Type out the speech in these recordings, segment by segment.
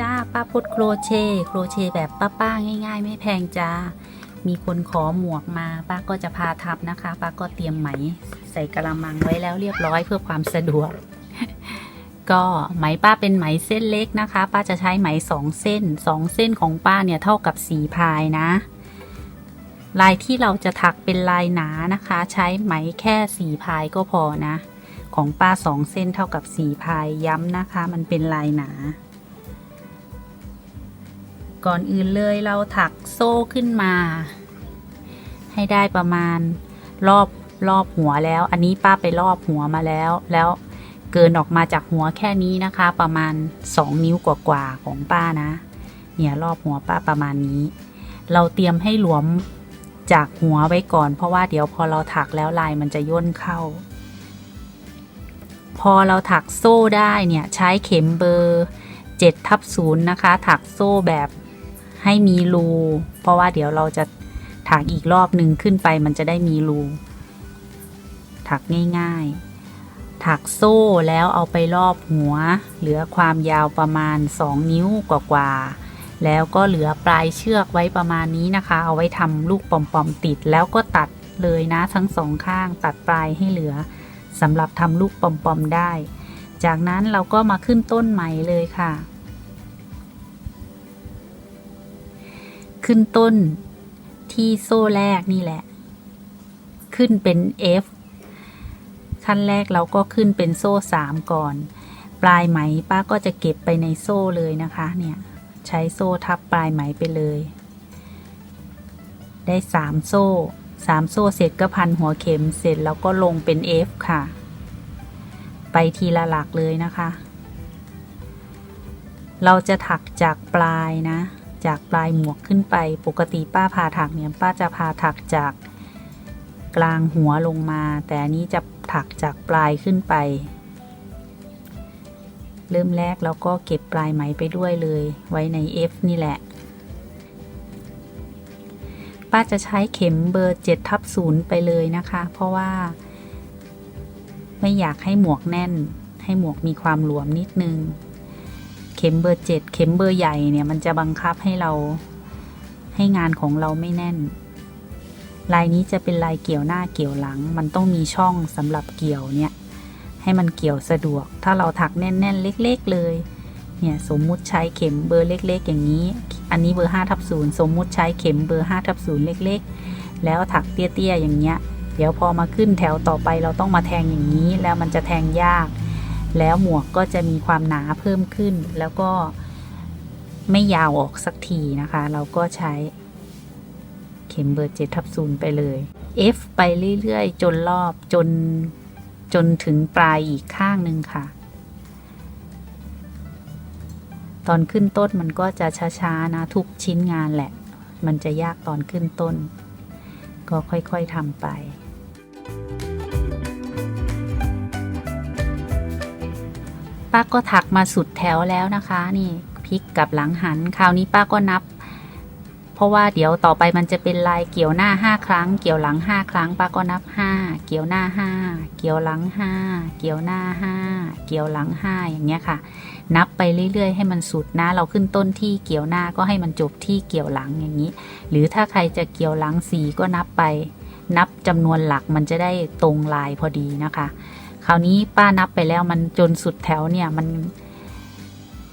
จ้าป้าพดโครเชต์โครเชต์แบบป้าๆง่าย ๆ ไม่แพงจ้า มีคนขอหมวกมาป้าก็จะพาทับนะคะ ป้าก็เตรียมไหมใส่กระมังไว้แล้วเรียบร้อยเพื่อความสะดวก ก็ไหมป้าเป็นไหมเส้นเล็กนะคะ ป้าจะใช้ไหมสองเส้นสองเส้นของป้าเนี่ยเท่ากับสีพายนะ ลายที่เราจะถักเป็นลายหนานะคะ ใช้ไหมแค่สีพายก็พอนะ ของป้าสองเส้นเท่ากับสีพายย้ำนะคะ มันเป็นลายหนา ก่อนอื่นเลยเราถักโซ่ขึ้นมา ให้ได้ประมาณรอบรอบหัวแล้ว อันนี้ป้าไปรอบหัวมาแล้ว แล้วเกินออกมาจากหัวแค่นี้นะคะ ประมาณ 2 นิ้วกว่าๆของป้านะ เนี่ยรอบหัวป้าประมาณนี้ เราเตรียมให้หลวมจากหัวไว้ก่อน เพราะว่าเดี๋ยวพอเราถักแล้วลายมันจะย่นเข้า พอเราถักโซ่ได้เนี่ยใช้เข็มเบอร์7ทับ0นะคะ ถักโซ่แบบ ให้มีรูเพราะว่าเดี๋ยวเราจะถักอีกรอบหนึ่งขึ้นไปมันจะได้มีรูถักง่ายๆ ถักโซ่แล้วเอาไปรอบหัว เหลือความยาวประมาณ 2 นิ้วกว่าๆแล้วก็เหลือปลายเชือกไว้ประมาณนี้นะคะ เอาไว้ทำลูกปอมๆติดแล้วก็ตัดเลยนะทั้งสองข้างตัดปลายให้เหลือสำหรับทำลูกปอมๆได้ จากนั้นเราก็มาขึ้นต้นใหม่เลยค่ะ ขึ้นต้นที่โซ่แรกนี่แหละ ขึ้นเป็น F ขั้นแรกเราก็ขึ้นเป็นโซ่สามก่อน ปลายไหมป้าก็จะเก็บไปในโซ่เลยนะคะ เนี่ย ใช้โซ่ทับปลายไหมไปเลย ได้สามโซ่สามโซ่เสร็จก็พันหัวเข็มเสร็จแล้วก็ลงเป็น F ค่ะ ไปทีละหลักเลยนะคะ เราจะถักจากปลายนะ จากปลายหมวกขึ้นไป ปกติป้าพาถักเนี่ยป้าจะพาถักจากกลางหัวลงมา แต่อันนี้จะถักจากปลายขึ้นไป เริ่มแรกเราก็เก็บปลายไหมไปด้วยเลย ไว้ใน F นี่แหละ ป้าจะใช้เข็มเบอร์7ทับ0ไปเลยนะคะ เพราะว่า ไม่อยากให้หมวกแน่น ให้หมวกมีความหลวมนิดนึง ข็มเบอร์7เข็มเบอร์ใหญ่เนี่ยมันจะบังคับให้เราให้งานของเราไม่แน่น ลายนี้จะเป็นลายเกี่ยวหน้าเกี่ยวหลัง มันต้องมีช่องสำหรับเกี่ยวเนี่ยให้มันเกี่ยวสะดวก ถ้าเราถักแน่นๆ เล็ก ๆ เลย เนี่ยสมมุติใช้เข็มเบอร์เล็ก ๆ อย่างนี้ อันนี้เบอร์5ทับ0สมมุติใช้เข็มเบอร์5ทับ0เล็ก ๆ แล้วถักเตี้ย ๆ อย่างเงี้ย เดี๋ยวพอมาขึ้นแถวต่อไปเราต้องมาแทงอย่างนี้ แล้วมันจะแทงยาก แล้วหมวกก็จะมีความหนาเพิ่มขึ้น แล้วก็ไม่ยาวออกสักทีนะคะ เราก็ใช้เข็มเบอร์7ทับ0ไปเลย F ไปเรื่อยๆ จนรอบจนจนถึงปลายอีกข้างหนึ่งค่ะ ตอนขึ้นต้นมันก็จะช้าๆนะทุกชิ้นงานแหละ มันจะยากตอนขึ้นต้น ก็ค่อยๆทำไป ป้าก็ถักมาสุดแถวแล้วนะคะ นี่พลิกกับหลังหัน คราวนี้ป้าก็นับ เพราะว่าเดี๋ยวต่อไปมันจะเป็นลายเกี่ยวหน้าห้าครั้ง เกี่ยวหลังห้าครั้ง ป้าก็นับห้าเกี่ยวหน้าห้าเกี่ยวหลังห้าเกี่ยวหน้าห้าเกี่ยวหลังห้าอย่างเงี้ยค่ะ นับไปเรื่อย ๆ ให้มันสุดนะ เราขึ้นต้นที่เกี่ยวหน้าก็ให้มันจบที่เกี่ยวหลังอย่างนี้ หรือถ้าใครจะเกี่ยวหลังสีก็นับไป นับจำนวนหลักมันจะได้ตรงลายพอดีนะคะ คราวนี้ป้านับไปแล้วมันจนสุดแถวเนี่ยมัน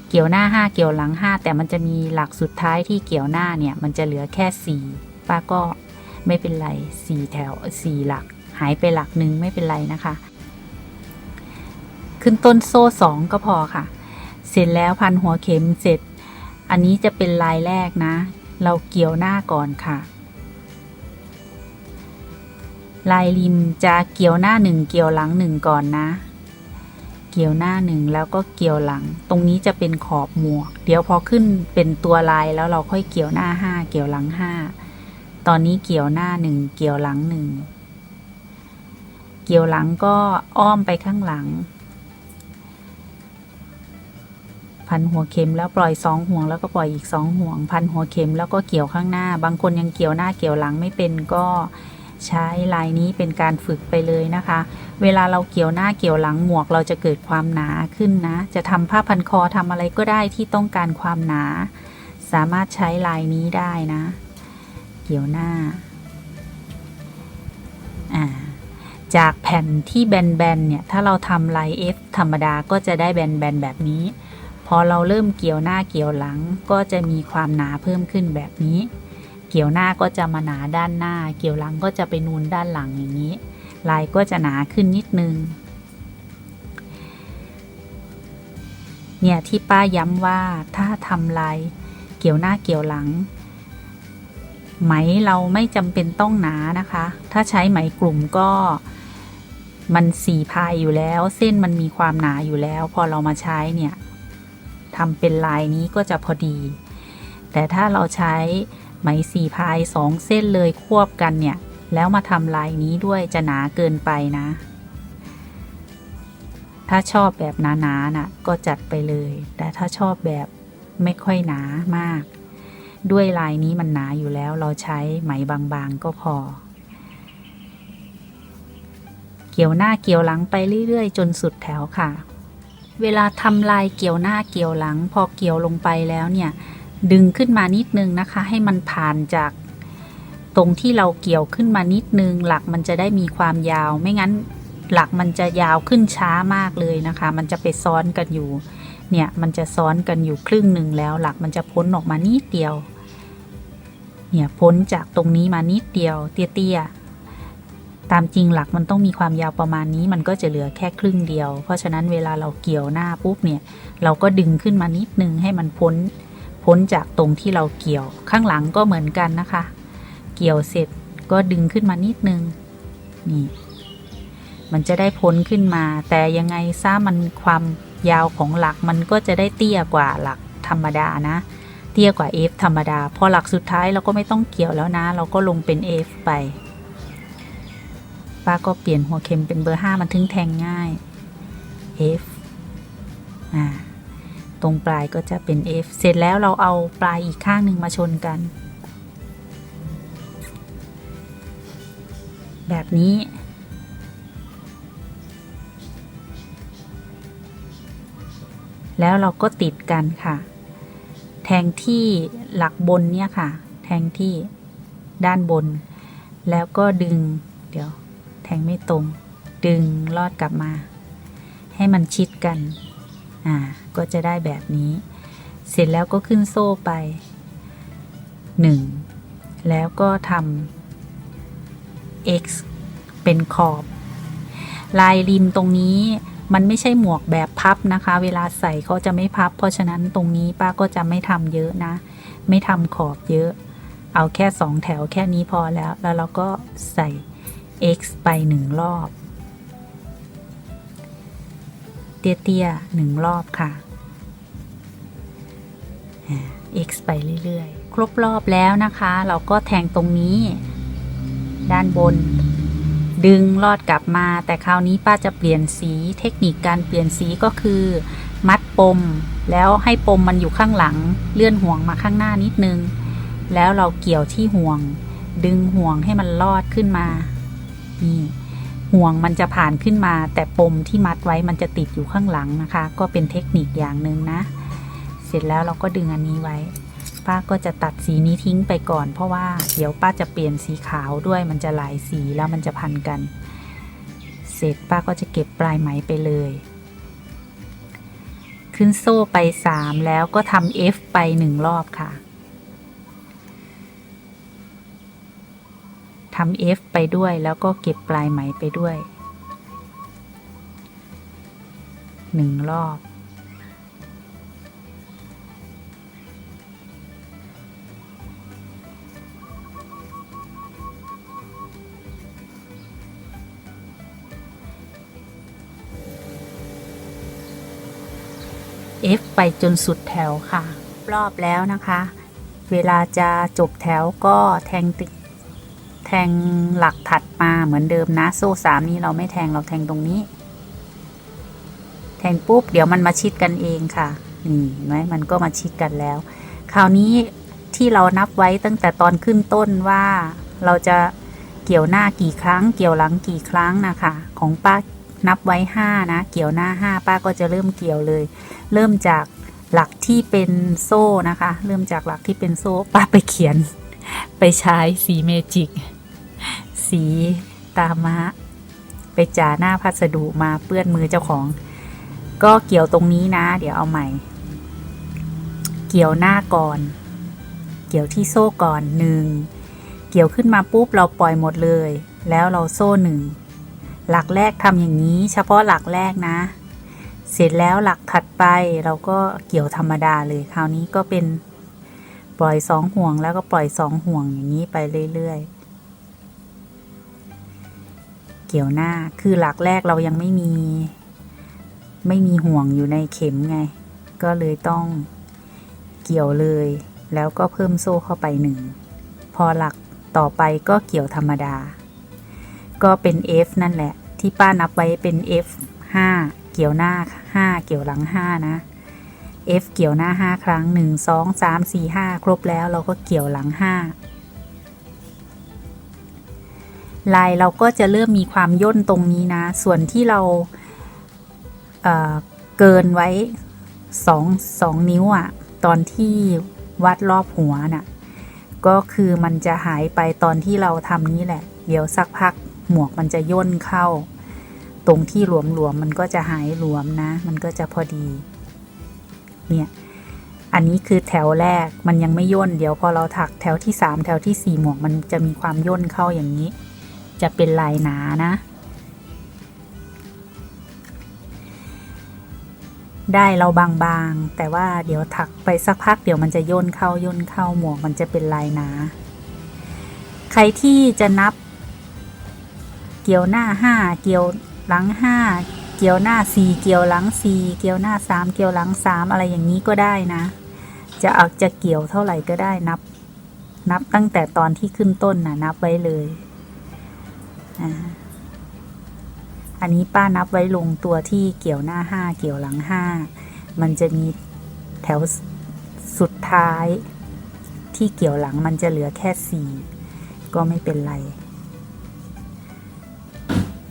เกี่ยวหน้าห้าเกี่ยวหลังห้าแต่มันจะมีหลักสุดท้ายที่เกี่ยวหน้าเนี่ย มันจะเหลือแค่สี่ป้าก็ไม่เป็นไรสี่แถวสี่หลัก หายไปหลักหนึ่งไม่เป็นไรนะคะ ขึ้นต้นโซ่สองก็พอค่ะ เสร็จแล้วพันหัวเข็มเสร็จ อันนี้จะเป็นลายแรกนะ เราเกี่ยวหน้าก่อนค่ะ ลายริมจะเกี่ยวหน้าหนึ่งเกี่ยวหลังหนึ่งก่อนนะ เกี่ยวหน้าหนึ่งแล้วก็เกี่ยวหลัง ตรงนี้จะเป็นขอบหมวก เดี๋ยวพอขึ้นเป็นตัวลายแล้วเราค่อยเกี่ยวหน้าห้าเกี่ยวหลังห้าตอนนี้เกี่ยวหน้าหนึ่งเกี่ยวหลังหนึ่งเกี่ยวหลังก็อ้อมไปข้างหลัง พันหัวเข็มแล้วปล่อยสองห่วงแล้วก็ปล่อยอีกสองห่วง พันหัวเข็มแล้วก็เกี่ยวข้างหน้า บางคนยังเกี่ยวหน้าเกี่ยวหลังไม่เป็นก็ ใช้ลายนี้เป็นการฝึกไปเลยนะคะ เวลาเราเกี่ยวหน้าเกี่ยวหลังหมวกเราจะเกิดความหนาขึ้นนะ จะทำผ้าพันคอทำอะไรก็ได้ที่ต้องการความหนา สามารถใช้ลายนี้ได้นะ เกี่ยวหน้าอ่าจากแผ่นที่แบนๆเนี่ย ถ้าเราทำลาย F ธรรมดาก็จะได้แบนๆแบบนี้ พอเราเริ่มเกี่ยวหน้าเกี่ยวหลังก็จะมีความหนาเพิ่มขึ้นแบบนี้ เกี่ยวหน้าก็จะมาหนาด้านหน้า เกี่ยวหลังก็จะไปนูนด้านหลังอย่างนี้ ลายก็จะหนาขึ้นนิดนึง เนี่ยที่ป้าย้ำว่าถ้าทำลายเกี่ยวหน้าเกี่ยวหลัง ไหมเราไม่จำเป็นต้องหนานะคะ ถ้าใช้ไหมกลุ่มก็มันสีพายอยู่แล้ว เส้นมันมีความหนาอยู่แล้ว พอเรามาใช้เนี่ยทำเป็นลายนี้ก็จะพอดี แต่ถ้าเราใช้ ไหมสีพายสองเส้นเลยควบกันเนี่ย แล้วมาทำลายนี้ด้วยจะหนาเกินไปนะ ถ้าชอบแบบหนาๆนะน่ะก็จัดไปเลย แต่ถ้าชอบแบบไม่ค่อยหนามาก ด้วยลายนี้มันหนาอยู่แล้วเราใช้ไหมบางๆก็พอ เกี่ยวหน้าเกี่ยวหลังไปเรื่อยๆ จนสุดแถวค่ะ เวลาทำลายเกี่ยวหน้าเกี่ยวหลัง พอเกี่ยวลงไปแล้วเนี่ย ดึงขึ้นมานิดนึงนะคะ ให้มันผ่านจากตรงที่เราเกี่ยวขึ้นมานิดนึง หลักมันจะได้มีความยาว ไม่งั้นหลักมันจะยาวขึ้นช้ามากเลยนะคะ มันจะไปซ้อนกันอยู่ เนี่ยมันจะซ้อนกันอยู่ครึ่งหนึ่งแล้ว หลักมันจะพ้นออกมานิดเดียว เนี่ยพ้นจากตรงนี้มานิดเดียว เตี้ยๆ ตามจริงหลักมันต้องมีความยาวประมาณนี้ มันก็จะเหลือแค่ครึ่งเดียว เพราะฉะนั้นเวลาเราเกี่ยวหน้าปุ๊บเนี่ย เราก็ดึงขึ้นมานิดนึงให้มันพ้น พ้นจากตรงที่เราเกี่ยวข้างหลังก็เหมือนกันนะคะ เกี่ยวเสร็จก็ดึงขึ้นมานิดนึงนี่มันจะได้พ้นขึ้นมา แต่ยังไงซะมันความยาวของหลักมันก็จะได้เตี้ยกว่าหลักธรรมดานะ เตี้ยกว่า F ธรรมดา พอหลักสุดท้ายเราก็ไม่ต้องเกี่ยวแล้วนะ เราก็ลงเป็น F ไป ป้าก็เปลี่ยนหัวเข็มเป็นเบอร์ 5 มันถึงแทงง่าย F อ่า ตรงปลายก็จะเป็น F เสร็จแล้วเราเอาปลายอีกข้างหนึ่งมาชนกัน แบบนี้ แล้วเราก็ติดกันค่ะ แทงที่หลักบนเนี่ยค่ะ แทงที่ด้านบน แล้วก็ดึง เดี๋ยว แทงไม่ตรง ดึงลอดกลับมา ให้มันชิดกัน อ่า ก็จะได้แบบนี้ เสร็จแล้วก็ขึ้นโซ่ไป 1 แล้วก็ทำ x เป็นขอบ ลายริมตรงนี้มันไม่ใช่หมวกแบบพับนะคะ เวลาใส่เขาจะไม่พับ เพราะฉะนั้นตรงนี้ป้าก็จะไม่ทำเยอะนะ ไม่ทำขอบเยอะ เอาแค่สองแถวแค่นี้พอแล้ว แล้วเราก็ใส่ x ไปหนึ่งรอบ เตี้ยๆหนึ่งรอบค่ะ x ไปเรื่อยๆ ครบรอบแล้วนะคะ เราก็แทงตรงนี้ ด้านบน ดึงลอดกลับมา แต่คราวนี้ป้าจะเปลี่ยนสี เทคนิคการเปลี่ยนสีก็คือ มัดปม แล้วให้ปมมันอยู่ข้างหลัง เลื่อนห่วงมาข้างหน้านิดนึง แล้วเราเกี่ยวที่ห่วง ดึงห่วงให้มันลอดขึ้นมา นี่ห่วงมันจะผ่านขึ้นมา แต่ปมที่มัดไว้มันจะติดอยู่ข้างหลังนะคะ ก็เป็นเทคนิคอย่างหนึ่งนะ เสร็จแล้วเราก็ดึงอันนี้ไว้ ป้าก็จะตัดสีนี้ทิ้งไปก่อน เพราะว่าเดี๋ยวป้าจะเปลี่ยนสีขาวด้วยมันจะหลายสีแล้วมันจะพันกัน เสร็จป้าก็จะเก็บปลายไหมไปเลย ขึ้นโซ่ไป 3 แล้วก็ทำ F ไป 1 รอบค่ะทำ F ไปด้วยแล้วก็เก็บปลายไหมไปด้วย 1 รอบ F ไปจนสุดแถวค่ะ รอบแล้วนะคะ เวลาจะจบแถวก็แทงติแทงหลักถัดมาเหมือนเดิมนะ โซ่สามนี้เราไม่แทงเราแทงตรงนี้ แทงปุ๊บเดี๋ยวมันมาชิดกันเองค่ะนี่เห็นไหมมันก็มาชิดกันแล้ว คราวนี้ที่เรานับไว้ตั้งแต่ตอนขึ้นต้นว่าเราจะเกี่ยวหน้ากี่ครั้ง เกี่ยวหลังกี่ครั้งนะคะ ของป้า นับไว้ห้านะ เกี่ยวหน้าห้าป้าก็จะเริ่มเกี่ยวเลย เริ่มจากหลักที่เป็นโซ่นะคะ เริ่มจากหลักที่เป็นโซ่ป้าไปเขียน ไปใช้สีเมจิก สีตามะ ไปจ่าหน้าพัสดุมาเปื้อนมือเจ้าของ ก็เกี่ยวตรงนี้นะ เดี๋ยวเอาใหม่ เกี่ยวหน้าก่อน เกี่ยวที่โซ่ก่อนหนึ่งเกี่ยวขึ้นมาปุ๊บเราปล่อยหมดเลย แล้วเราโซ่หนึ่ง หลักแรกทำอย่างนี้ เฉพาะหลักแรกนะ เสร็จแล้วหลักถัดไปเราก็เกี่ยวธรรมดาเลยคราวนี้ก็เป็นปล่อยสองห่วงแล้วก็ปล่อยสองห่วงอย่างนี้ไปเรื่อยๆ เกี่ยวหน้าคือหลักแรกเรายังไม่มี ไม่มีห่วงอยู่ในเข็มไง ก็เลยต้องเกี่ยวเลย แล้วก็เพิ่มโซ่เข้าไปหนึ่งพอหลักต่อไปก็เกี่ยวธรรมดา ก็เป็น F นั่นแหละ ที่ป้านับไว้เป็น F 5 เกี่ยวหน้า 5 เกี่ยวหลัง 5 นะ F เกี่ยวหน้า 5 ครั้ง 1 2 3 4 5 ครบแล้วเราก็เกี่ยวหลัง 5 ลายเราก็จะเริ่มมีความย่นตรงนี้นะ ส่วนที่เราเเกินไว้2 2นิ้วอะ่ะ ตอนที่วัดรอบหัวน่ะ ก็คือมันจะหายไปตอนที่เราทำนี้แหละ เดี๋ยวสักพัก หมวกมันจะย่นเข้า ตรงที่หลวมๆมันก็จะหายหลวมนะ มันก็จะพอดี เนี่ย อันนี้คือแถวแรกมันยังไม่ย่น เดี๋ยวพอเราถักแถวที่สามแถวที่สี่หมวกมันจะมีความย่นเข้าอย่างนี้ จะเป็นลายหนานะได้เราบางๆ แต่ว่าเดี๋ยวถักไปสักพักเดี๋ยวมันจะย่นเข้าย่นเข้าหมวกมันจะเป็นลายหนา ใครที่จะนับ เกี่ยวหน้าห้าเกี่ยวหลังห้าเกี่ยวหน้าสี่เกี่ยวหลังสี่เกี่ยวหน้าสามเกี่ยวหลังสามอะไรอย่างนี้ก็ได้นะ จะเอาจะเกี่ยวเท่าไหร่ก็ได้นับ นับตั้งแต่ตอนที่ขึ้นต้นนะนับไว้เลยอันนี้ป้านับไว้ลงตัวที่เกี่ยวหน้าห้าเกี่ยวหลังห้ามันจะมีแถวสุดท้ายที่เกี่ยวหลังมันจะเหลือแค่สี่ก็ไม่เป็นไร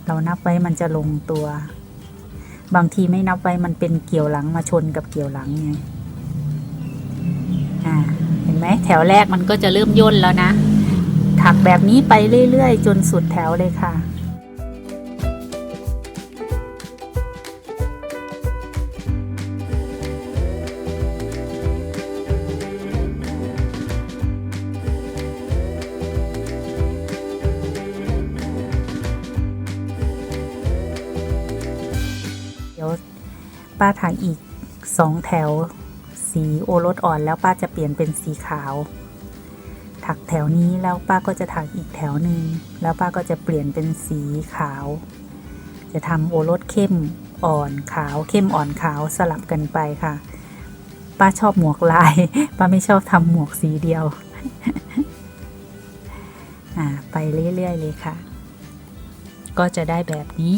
เรานับไว้มันจะลงตัว บางทีไม่นับไว้มันเป็นเกี่ยวหลังมาชนกับเกี่ยวหลังไงอ่าเห็นไหมแถวแรกมันก็จะเริ่มย่นแล้วนะ ถักแบบนี้ไปเรื่อยๆ จนสุดแถวเลยค่ะ ป้าถักอีกสองแถว สีโอรสอ่อนแล้วป้าจะเปลี่ยนเป็นสีขาว ถักแถวนี้แล้วป้าก็จะถักอีกแถวหนึ่งแล้วป้าก็จะเปลี่ยนเป็นสีขาว จะทำโอรสเข้มอ่อนขาว เข้มอ่อนขาวสลับกันไปค่ะ ป้าชอบหมวกลาย ป้าไม่ชอบทำหมวกสีเดียวอ่าไปเรื่อยๆเลยค่ะ ก็จะได้แบบนี้